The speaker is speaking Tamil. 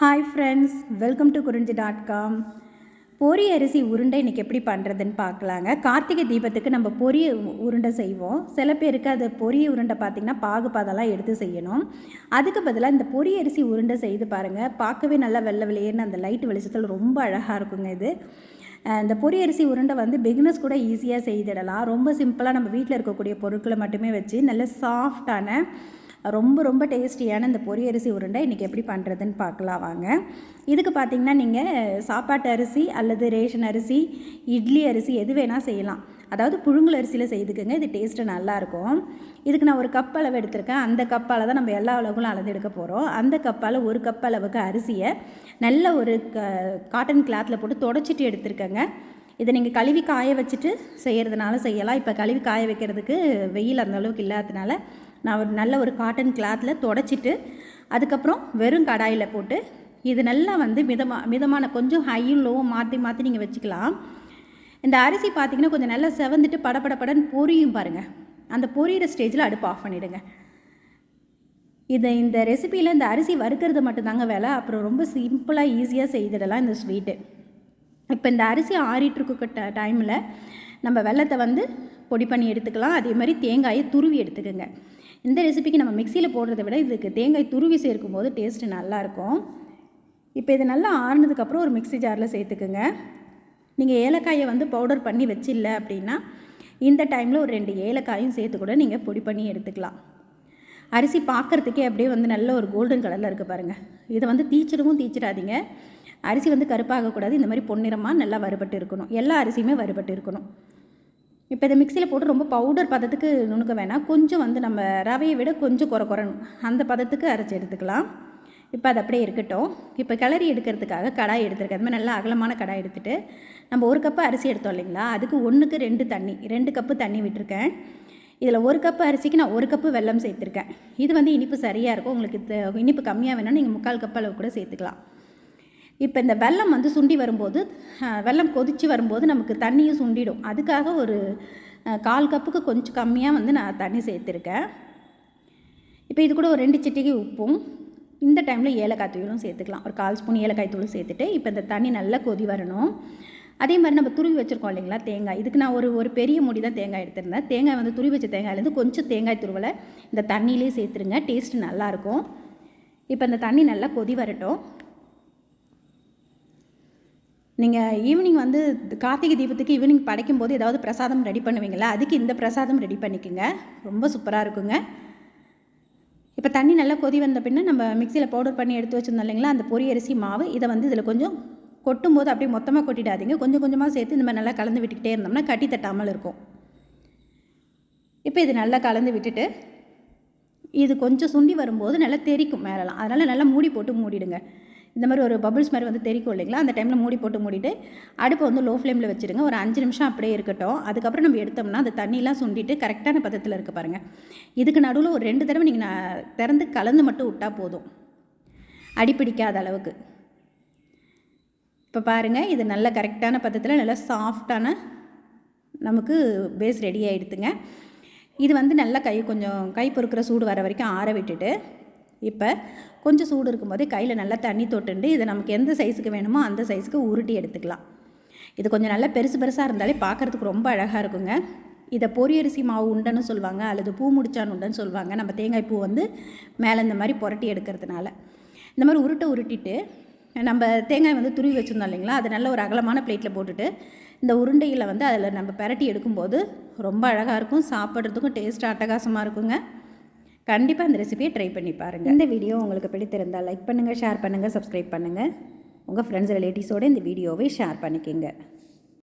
Hi friends welcome to Kurinji dot com பொரி அரிசி உருண்டை இன்றைக்கி எப்படி பண்ணுறதுன்னு பார்க்கலாங்க. கார்த்திகை தீபத்துக்கு நம்ம பொரி உருண்டை செய்வோம். சில பேருக்கு அது பொரி உருண்டை பார்த்திங்கன்னா பாகு பாதெல்லாம் எடுத்து செய்யணும். அதுக்கு பதிலாக இந்த பொரி அரிசி உருண்டை செய்து பாருங்கள் பார்க்கவே நல்லா வெள்ளை வெளியேன்னு அந்த லைட் வெளிச்சத்தில் ரொம்ப அழகாக இருக்குங்க இது. இந்த பொரி அரிசி உருண்டை வந்து பிகினஸ் கூட ஈஸியாக செய்திடலாம். ரொம்ப சிம்பிளாக நம்ம வீட்டில் இருக்கக்கூடிய பொருட்களை மட்டுமே வச்சு நல்ல சாஃப்டான ரொம்ப ரொம்ப டேஸ்டியான இந்த பொரி அரிசி உருண்டை இன்றைக்கி எப்படி பண்ணுறதுன்னு பார்க்கலாம் வாங்க. இதுக்கு பார்த்தீங்கன்னா நீங்கள் சாப்பாட்டு அரிசி அல்லது ரேஷன் அரிசி இட்லி அரிசி எது வேணால் செய்யலாம். அதாவது புழுங்கல் அரிசியில் செய்துக்குங்க இது டேஸ்ட்டு நல்லாயிருக்கும். இதுக்கு நான் ஒரு கப் அளவு எடுத்திருக்கேன். அந்த கப்பால் தான் நம்ம எல்லா அளவுகளும் அளந்து எடுக்க போகிறோம் அந்த கப்பால் ஒரு கப் அளவுக்கு அரிசியை நல்ல ஒரு க காட்டன் கிளாத்தில் போட்டு தொடச்சிட்டு எடுத்திருக்கேங்க. இதை நீங்கள் கழுவி காய வச்சுட்டு செய்கிறதுனால செய்யலாம். இப்போ கழுவி காய வைக்கிறதுக்கு வெயில் அந்த அளவுக்கு இல்லாததுனால நான் ஒரு நல்ல ஒரு காட்டன் கிளாத்தில் தொடச்சிட்டு அதுக்கப்புறம் வெறும் கடாயில் போட்டு இது நல்லா வந்து மிதமாக மிதமான கொஞ்சம் ஹையும் லோவும் மாற்றி மாற்றி நீங்கள் வச்சுக்கலாம். இந்த அரிசி பார்த்தீங்கன்னா கொஞ்சம் நல்லா செவந்துட்டு படபடபடன்னு பொரியும் பாருங்கள் அந்த பொரியிற ஸ்டேஜில் அடுப்பு ஆஃப் பண்ணிவிடுங்க இதை இந்த ரெசிப்பியில் இந்த அரிசி வறுக்கிறது மட்டும்தாங்க வேலை. அப்புறம் ரொம்ப சிம்பிளாக ஈஸியாக செய்திடலாம் இந்த ஸ்வீட்டு இப்போ இந்த அரிசி ஆறிட்டுருக்க ட டைமில் நம்ம வெள்ளத்தை வந்து பொடி பண்ணி எடுத்துக்கலாம். அதே மாதிரி தேங்காயை துருவி எடுத்துக்கோங்க. இந்த ரெசிபிக்கு நம்ம மிக்சியில் போடுறத விட இதுக்கு தேங்காய் துருவி சேர்க்கும் போது டேஸ்ட்டு நல்லாயிருக்கும். இப்போ இது நல்லா ஆறுனதுக்கப்புறம் ஒரு மிக்ஸி ஜாரில் சேர்த்துக்குங்க. நீங்கள் ஏலக்காயை வந்து பவுடர் பண்ணி வச்சில்ல அப்படின்னா இந்த டைமில் ஒரு ரெண்டு ஏலக்காயும் சேர்த்து கூட நீங்கள் பொடி பண்ணி எடுத்துக்கலாம். அரிசி பார்க்குறதுக்கே அப்படியே வந்து நல்ல ஒரு கோல்டன் கலரில் இருக்குது பாருங்கள் இதை வந்து தீச்சிடவும் தீச்சிடாதீங்க. அரிசி வந்து கருப்பாகக்கூடாது. இந்த மாதிரி பொன்னிறமாக நல்லா வறுபட்டு இருக்கணும். எல்லா அரிசியுமே வறுபட்டு இருக்கணும். இப்போ இதை மிக்சியில் போட்டு ரொம்ப பவுடர் பதத்துக்கு நுணுக்க வேணாம். கொஞ்சம் வந்து நம்ம ரவையை விட கொஞ்சம் குறை குறணும். அந்த பதத்துக்கு அரைச்சி எடுத்துக்கலாம். இப்போ அது அப்படியே இருக்கட்டும். இப்போ கிளறி எடுக்கிறதுக்காக கடாய் எடுத்துருக்கேன். அது மாதிரி நல்லா அகலமான கடாய் எடுத்துகிட்டு நம்ம ஒரு கப்பு அரிசி எடுத்தோம் இல்லைங்களா? அதுக்கு ஒன்றுக்கு ரெண்டு தண்ணி ரெண்டு கப்பு தண்ணி விட்டுருக்கேன். இதில் ஒரு கப்பு அரிசிக்கு நான் ஒரு கப்பு வெல்லம் சேர்த்துருக்கேன். இது வந்து இனிப்பு சரியாக இருக்கும் உங்களுக்கு இனிப்பு கம்மியாக வேணும்னா நீங்கள் முக்கால் கப் அளவு கூட சேர்த்துக்கலாம். இப்போ இந்த வெல்லம் வந்து சுண்டி வரும்போது வெள்ளம் வெல்லம் கொதித்து வரும்போது நமக்கு தண்ணியும் சுண்டிடும். அதுக்காக ஒரு கால் கப்புக்கு கொஞ்சம் கம்மியாக வந்து நான் தண்ணி சேர்த்துருக்கேன். இப்போ இது கூட ஒரு ரெண்டு சிட்டிகை உப்பும் இந்த டைமில் ஏலக்காய் தூளும் சேர்த்துக்கலாம். ஒரு கால் ஸ்பூன் ஏலக்காய் தூளும் சேர்த்துட்டு இப்போ இந்த தண்ணி நல்லா கொதி வரணும். அதே மாதிரி நம்ம துருவி வச்சுருக்கோம் இல்லைங்களா தேங்காய். இதுக்கு நான் ஒரு ஒரு பெரிய முடி தான் தேங்காய் எடுத்திருந்தேன். தேங்காய் வந்து துருவி வச்ச தேங்காயிலேருந்து கொஞ்சம் தேங்காய் துருவலை இந்த தண்ணியிலே சேர்த்துருங்க டேஸ்ட்டு நல்லாயிருக்கும் இப்போ இந்த தண்ணி நல்லா கொதி வரட்டும். நீங்கள் ஈவினிங் வந்து கார்த்திகை தீபத்துக்கு ஈவினிங் படைக்கும் போது ஏதாவது பிரசாதம் ரெடி பண்ணுவீங்களா? அதுக்கு இந்த பிரசாதம் ரெடி பண்ணிக்கோங்க. ரொம்ப சூப்பராக இருக்குங்க. இப்போ தண்ணி நல்லா கொதி வந்த பின்னே நம்ம மிக்சியில் பவுடர் பண்ணி எடுத்து வச்சுருந்தோம் இல்லைங்களா? அந்த பொரி அரிசி மாவு இதை வந்து இதில் கொஞ்சம் கொட்டும் போது அப்படியே மொத்தமாக கொட்டிடாதீங்க. கொஞ்சம் கொஞ்சமாக சேர்த்து இந்த மாதிரி நல்லா கலந்து விட்டுக்கிட்டே இருந்தோம்னா கட்டி தட்டாமல் இருக்கும். இப்போ இது நல்லா கலந்து விட்டுட்டு இது கொஞ்சம் சுண்டி வரும்போது நல்லா தெறிக்கும் மேலலாம். அதனால் நல்லா மூடி போட்டு மூடிடுங்க. இந்த மாதிரி ஒரு பபுள்ஸ் மாதிரி வந்து தெரிக்கும் இல்லைங்களா? அந்த டைமில் மூடி போட்டு மூடிட்டு அடுப்பை வந்து லோ ஃப்ளேமில் வச்சுருங்க. ஒரு அஞ்சு நிமிஷம் அப்படியே இருக்கட்டும். அதுக்கப்புறம் நம்ம எடுத்தோம்னா அந்த தண்ணியெலாம் சுண்டிட்டு கரெக்டான பதத்தில் இருக்க பாருங்கள் இதுக்கு நடுவில் ஒரு ரெண்டு தடவை நீங்கள் நான் திறந்து கலந்து மட்டும் விட்டால் போதும். அடிப்பிடிக்காத அளவுக்கு. இப்போ பாருங்கள் இது நல்ல கரெக்டான பதத்தில் நல்லா சாஃப்டான நமக்கு பேஸ் ரெடி ஆகிடுதுங்க இது வந்து நல்லா கை கொஞ்சம் கை பொறுக்கிற சூடு வர வரைக்கும் ஆற விட்டுட்டு இப்போ கொஞ்சம் சூடு இருக்கும்போது கையில் நல்லா தண்ணி தொட்டுண்டு இதை நமக்கு எந்த சைஸுக்கு வேணுமோ அந்த சைஸுக்கு உருட்டி எடுத்துக்கலாம். இது கொஞ்சம் நல்லா பெருசு பெருசாக இருந்தாலே பார்க்குறதுக்கு ரொம்ப அழகாக இருக்குங்க. இதை பொரியரிசி மாவு உண்டன்னு சொல்லுவாங்க அல்லது பூ முடிச்சான் உண்டன்னு சொல்லுவாங்க. நம்ம தேங்காய் பூ வந்து மேலே இந்த மாதிரி புரட்டி எடுக்கிறதுனால. இந்த மாதிரி உருட்டை உருட்டிட்டு நம்ம தேங்காய் வந்து துருவி வச்சுருந்தோம் இல்லைங்களா? அது நல்ல ஒரு அகலமான பிளேட்டில் போட்டுட்டு இந்த உருண்டையில் வந்து அதில் நம்ம பெரட்டி எடுக்கும்போது ரொம்ப அழகாக இருக்கும். சாப்பிட்றதுக்கும் டேஸ்ட் அட்டகாசமாக இருக்குங்க. கண்டிப்பாக அந்த ரெசிபியை ட்ரை பண்ணி பாருங்கள் இந்த வீடியோ உங்களுக்கு பிடித்திருந்தால் லைக் பண்ணுங்கள் ஷேர் பண்ணுங்கள் சப்ஸ்கிரைப் பண்ணுங்கள் உங்கள் ஃப்ரெண்ட்ஸ் ரிலேட்டிவ்ஸோடு இந்த வீடியோவை ஷேர் பண்ணிக்கோங்க.